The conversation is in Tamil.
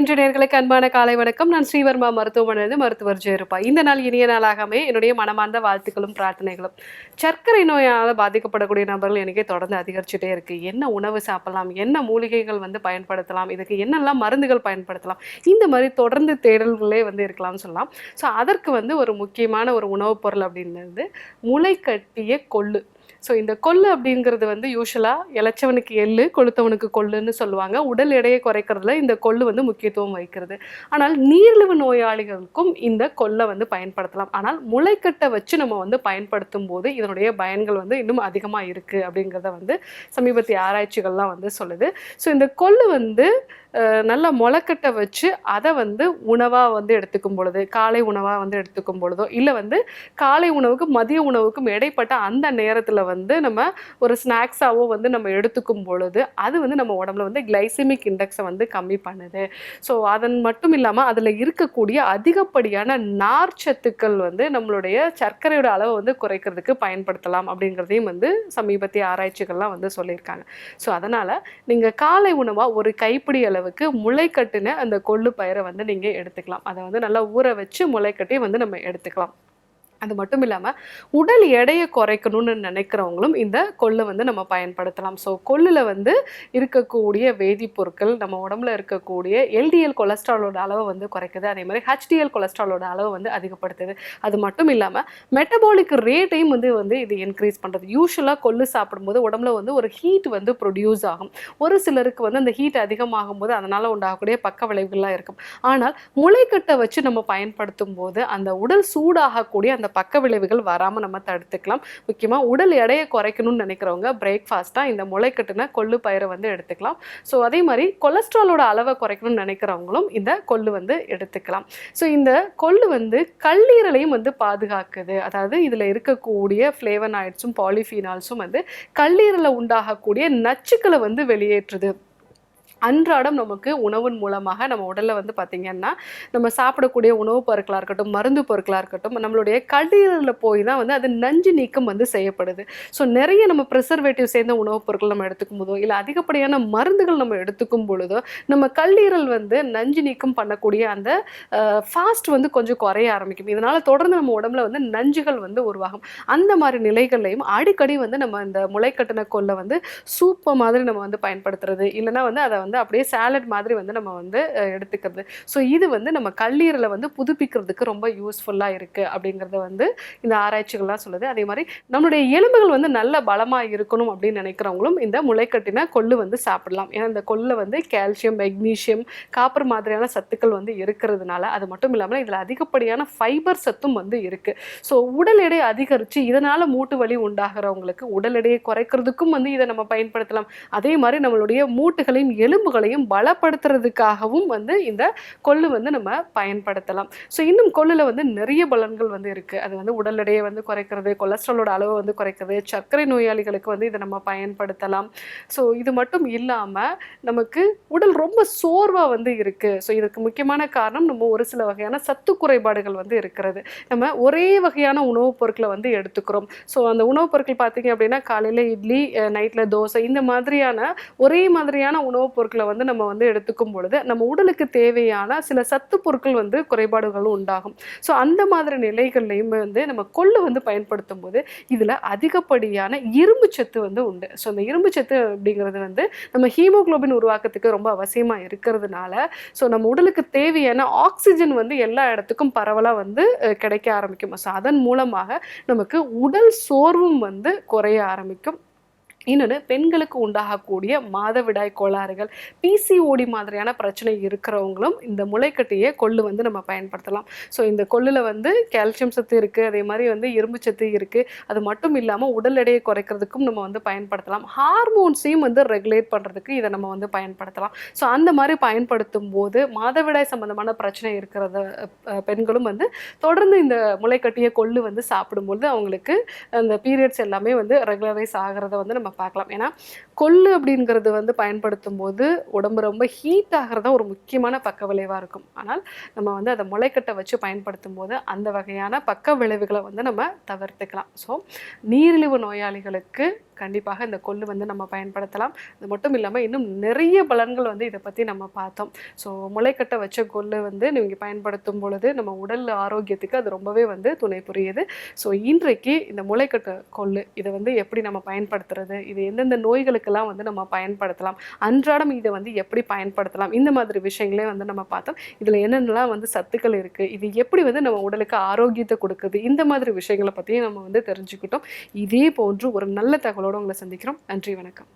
இன்று நேர்களுக்கு அன்பான காலை வணக்கம். நான் ஸ்ரீவர்மா மருத்துவமனையிலிருந்து மருத்துவர் ஜெயருப்பா இந்த நாள் இனிய நாளாகவே என்னுடைய மனமார்ந்த வாழ்த்துக்களும் பிரார்த்தனைகளும். சர்க்கரை நோயால் பாதிக்கப்படக்கூடிய நபர்கள் எனக்கே தொடர்ந்து அதிகரிச்சுட்டே இருக்கு. என்ன உணவு சாப்பிடலாம்? என்ன மூலிகைகள் வந்து பயன்படுத்தலாம்? இதுக்கு என்னெல்லாம் மருந்துகள் பயன்படுத்தலாம்? இந்த மாதிரி தொடர்ந்து தேடல்களே வந்து இருக்கலாம்னு சொல்லலாம். ஸோ அதற்கு வந்து ஒரு முக்கியமான ஒரு உணவுப் பொருள் அப்படின்றது முளை கட்டிய கொள்ளு. ஸோ இந்த கொள்ளு அப்படிங்கிறது வந்து யூஸ்வலாக இளைச்சவனுக்கு எள்ளு கொளுத்தவனுக்கு கொள்ளுன்னு சொல்லுவாங்க. உடல் எடையை குறைக்கிறதுல இந்த கொள்ளு வந்து முக்கியத்துவம் வகிக்கிறது. ஆனால் நீரிழிவு நோயாளிகளுக்கும் இந்த கொள்ளை வந்து பயன்படுத்தலாம். ஆனால் முளைக்கட்டை வச்சு நம்ம வந்து பயன்படுத்தும் போது இதனுடைய பயன்கள் வந்து இன்னும் அதிகமாக இருக்குது அப்படிங்கிறத வந்து சமீபத்திய ஆராய்ச்சிகள்லாம் வந்து சொல்லுது. ஸோ இந்த கொள்ளு வந்து நல்லா முளைக்கட்டை வச்சு அதை வந்து உணவாக வந்து எடுத்துக்கும் பொழுது காலை உணவாக வந்து எடுத்துக்கும் பொழுதோ இல்லை வந்து காலை உணவுக்கும் மதிய உணவுக்கும் இடைப்பட்ட அந்த நேரத்தில் வந்து நம்ம ஒரு ஸ்நாக்ஸாகவோ வந்து நம்ம எடுத்துக்கும் பொழுது அது வந்து நம்ம உடம்புல வந்து கிளைசிமிக் இண்டெக்ஸை வந்து கம்மி பண்ணுது. ஸோ அதன் மட்டும் இல்லாமல் அதில் இருக்கக்கூடிய அதிகப்படியான நார் சத்துக்கள் வந்து நம்மளுடைய சர்க்கரையோட அளவை வந்து குறைக்கிறதுக்கு பயன்படுத்தலாம் அப்படிங்கிறதையும் வந்து சமீபத்திய ஆராய்ச்சிகள்லாம் வந்து சொல்லியிருக்காங்க. ஸோ அதனால் நீங்கள் காலை உணவாக ஒரு கைப்பிடி அளவு அளவுக்கு முளை கட்டின அந்த கொள்ளு பயிரை வந்து நீங்கள் எடுத்துக்கலாம். அதை வந்து நல்லா ஊற வச்சு முளை கட்டி வந்து நம்ம எடுத்துக்கலாம். அது மட்டும் இல்லாமல் உடல் எடையை குறைக்கணும்னு நினைக்கிறவங்களும் இந்த கொள்ளை வந்து நம்ம பயன்படுத்தலாம். ஸோ கொள்ளில் வந்து இருக்கக்கூடிய வேதிப்பொருட்கள் நம்ம உடம்புல இருக்கக்கூடிய எல்டிஎல் கொலஸ்ட்ராலோட அளவை வந்து குறைக்குது. அதே மாதிரி ஹெச்டிஎல் கொலஸ்ட்ராலோட அளவை வந்து அதிகப்படுத்துது. அது மட்டும் இல்லாமல் மெட்டபாலிக் ரேட்டையும் வந்து வந்து இது இன்க்ரீஸ் பண்ணுறது யூஸ்வலாக கொள்ளு சாப்பிடும்போது உடம்புல வந்து ஒரு ஹீட் வந்து ப்ரொடியூஸ் ஆகும். ஒரு சிலருக்கு வந்து அந்த ஹீட் அதிகமாகும் போது அதனால் உண்டாகக்கூடிய பக்க விளைவுகள்லாம் இருக்கும். ஆனால் முளைக்கட்டை வச்சு நம்ம பயன்படுத்தும் போது அந்த உடல் சூடாகக்கூடிய அந்த பக்க விளைவுகள் வராமல் நம்ம தடுத்துக்கலாம். முக்கியமாக உடல் எடையை குறைக்கணும்னு நினைக்கிறவங்க பிரேக்ஃபாஸ்ட்டாக இந்த முளைக்கட்டுன கொள்ளு பயிரை வந்து எடுத்துக்கலாம். ஸோ அதே மாதிரி கொலஸ்ட்ராலோட அளவை குறைக்கணும்னு நினைக்கிறவங்களும் இந்த கொள்ளு வந்து எடுத்துக்கலாம். ஸோ இந்த கொள்ளு வந்து கல்லீரலையும் வந்து பாதுகாக்குது. அதாவது இதில் இருக்கக்கூடிய ஃப்ளேவனாய்ட்ஸும் பாலிஃபீனால்ஸும் வந்து கல்லீரலை உண்டாகக்கூடிய நச்சுக்களை வந்து வெளியேற்றுது. அன்றாடம் நமக்கு உணவின் மூலமாக நம்ம உடலில் வந்து பார்த்திங்கன்னா நம்ம சாப்பிடக்கூடிய உணவுப் பொருட்களாக இருக்கட்டும் மருந்து பொருட்களாக இருக்கட்டும் நம்மளுடைய கல்லீரலில் போய் தான் வந்து அது நஞ்சு நீக்கம் வந்து செய்யப்படுது. ஸோ நிறைய நம்ம ப்ரிசர்வேட்டிவ் சேர்ந்த உணவுப் பொருட்கள் நம்ம எடுத்துக்கும் போதோ இல்லை அதிகப்படியான மருந்துகள் நம்ம எடுத்துக்கும் பொழுதோ நம்ம கல்லீரல் வந்து நஞ்சு நீக்கம் பண்ணக்கூடிய அந்த ஃபாஸ்ட் வந்து கொஞ்சம் குறைய ஆரம்பிக்கும். இதனால் தொடர்ந்து நம்ம உடம்புல வந்து நஞ்சுகள் வந்து உருவாகும். அந்த மாதிரி நிலைகள்லையும் அடிக்கடி வந்து நம்ம இந்த முளைக்கட்டின கொல்லை வந்து சூப்பை மாதிரி நம்ம வந்து பயன்படுத்துறது. இல்லைன்னா வந்து அதை வந்து அப்படியே சாலட் மாதிரி வந்து நம்ம வந்து எடுத்துக்கிறது. ஸோ இது வந்து நம்ம கல்லீரலை வந்து புதுப்பிக்கிறதுக்கு ரொம்ப யூஸ்ஃபுல்லாக இருக்குது அப்படிங்கிறத வந்து இந்த ஆராய்ச்சிகள்லாம் சொல்லுது. அதே மாதிரி நம்மளுடைய எலும்புகள் வந்து நல்ல பலமாக இருக்கணும் அப்படின்னு நினைக்கிறவங்களும் இந்த முளைக்கட்டின கொள்ளு வந்து சாப்பிடலாம். ஏன்னா இந்த கொள்ளில் வந்து கால்சியம் மெக்னீஷியம் காப்பர் மாதிரியான சத்துக்கள் வந்து இருக்கிறதுனால அது மட்டும் இல்லாமல் இதில் அதிகப்படியான ஃபைபர் சத்தும் வந்து இருக்குது ஸோ உடல் எடை அதிகரித்து இதனால் மூட்டு வலி உண்டாகிறவங்களுக்கு உடல் எடையை குறைக்கிறதுக்கும் வந்து இதை நம்ம பயன்படுத்தலாம். அதே மாதிரி நம்மளுடைய மூட்டுகளின் எலும்பு எலும்புகளையும் பலப்படுத்துறதுக்காகவும் வந்து இந்த கொள்ளு வந்து நம்ம பயன்படுத்தலாம். ஸோ இன்னும் கொள்ளில் வந்து நிறைய பலன்கள் வந்து இருக்குது அது வந்து உடல் எடையை வந்து குறைக்கிறது கொலஸ்ட்ராலோட அளவை வந்து குறைக்கிறது சர்க்கரை நோயாளிகளுக்கு வந்து இதை நம்ம பயன்படுத்தலாம். ஸோ இது மட்டும் இல்லாமல் நமக்கு உடல் ரொம்ப சோர்வாக வந்து இருக்குது ஸோ இதுக்கு முக்கியமான காரணம் நம்ம ஒரு சில வகையான சத்து குறைபாடுகள் வந்து இருக்கிறது. நம்ம ஒரே வகையான உணவுப் பொருட்களை வந்து எடுத்துக்கிறோம். ஸோ அந்த உணவுப் பொருட்கள் பார்த்தீங்க அப்படின்னா காலையில் இட்லி நைட்டில் தோசை இந்த மாதிரியான ஒரே மாதிரியான உணவுப் பொருட்கள் வந்து நம்ம வந்து எடுத்துக்கும் பொழுது நம்ம உடலுக்கு தேவையான சில சத்து பொருட்கள் வந்து குறைபாடுகளும் உண்டாகும். ஸோ அந்த மாதிரி நிலைகள்லையுமே வந்து நம்ம கொள்ளு வந்து பயன்படுத்தும் போது இதில் அதிகப்படியான இரும்பு சத்து வந்து உண்டு. ஸோ அந்த இரும்பு சத்து அப்படிங்கிறது வந்து நம்ம ஹீமோகுளோபின் உருவாக்கத்துக்கு ரொம்ப அவசியமாக இருக்கிறதுனால ஸோ நம்ம உடலுக்கு தேவையான ஆக்சிஜன் வந்து எல்லா இடத்துக்கும் பரவலாக வந்து கிடைக்க ஆரம்பிக்கும். ஸோ அதன் மூலமாக நமக்கு உடல் சோர்வும் வந்து குறைய ஆரம்பிக்கும். இன்னொன்று பெண்களுக்கு உண்டாகக்கூடிய மாதவிடாய் கோளாறுகள் பிசிஓடி மாதிரியான பிரச்சனை இருக்கிறவங்களும் இந்த முளைக்கட்டியை கொள்ளு வந்து நம்ம பயன்படுத்தலாம். ஸோ இந்த கொள்ளில் வந்து கால்சியம் சத்து இருக்குது அதே மாதிரி வந்து இரும்பு சத்து இருக்குது அது மட்டும் இல்லாமல் உடல் எடையை குறைக்கிறதுக்கும் நம்ம வந்து பயன்படுத்தலாம். ஹார்மோன்ஸையும் வந்து ரெகுலேட் பண்ணுறதுக்கு இதை நம்ம வந்து பயன்படுத்தலாம். ஸோ அந்த மாதிரி பயன்படுத்தும் போது மாதவிடாய் சம்மந்தமான பிரச்சனை இருக்கிறத பெண்களும் வந்து தொடர்ந்து இந்த முளைக்கட்டிய கொள்ளு வந்து சாப்பிடும்பொழுது அவங்களுக்கு அந்த பீரியட்ஸ் எல்லாமே வந்து ரெகுலரைஸ் ஆகிறத வந்து நம்ம பார்க்கலாம். ஏன்னா கொள்ளு அப்படிங்கிறது வந்து பயன்படுத்தும் போது உடம்பு ரொம்ப ஹீட் ஆகிறதா ஒரு முக்கியமான பக்க விளைவாக இருக்கும். ஆனால் நம்ம வந்து அதை முளைக்கட்டை வச்சு பயன்படுத்தும் போது அந்த வகையான பக்க விளைவுகளை வந்து நம்ம தவிர்த்துக்கலாம். ஸோ நீரிழிவு நோயாளிகளுக்கு கண்டிப்பாக இந்த கொள்ளு வந்து நம்ம பயன்படுத்தலாம். இது மட்டும் இல்லாமல் இன்னும் நிறைய பலன்கள் வந்து இதை பற்றி நம்ம பார்த்தோம். ஸோ முளைக்கட்டை வச்ச கொள்ளு வந்து நீங்கள் பயன்படுத்தும் பொழுது நம்ம உடல் ஆரோக்கியத்துக்கு அது ரொம்பவே வந்து துணை புரியுது ஸோ இன்றைக்கு இந்த முளைக்கட்டை கொள்ளு இதை வந்து எப்படி நம்ம பயன்படுத்துறது? இது எந்தெந்த நோய்களுக்கெல்லாம் வந்து நம்ம பயன்படுத்தலாம் அன்றாடம் இதை வந்து எப்படி பயன்படுத்தலாம் இந்த மாதிரி விஷயங்களே வந்து நம்ம பார்த்தோம். இதில் என்னென்னலாம் வந்து சத்துக்கள் இருக்குது இது எப்படி வந்து நம்ம உடலுக்கு ஆரோக்கியத்தை கொடுக்குது இந்த மாதிரி விஷயங்களை பற்றியும் நம்ம வந்து தெரிஞ்சுக்கிட்டோம். இதே போன்று ஒரு நல்ல தகவலோடு உங்களை சந்திக்கிறோம். நன்றி வணக்கம்.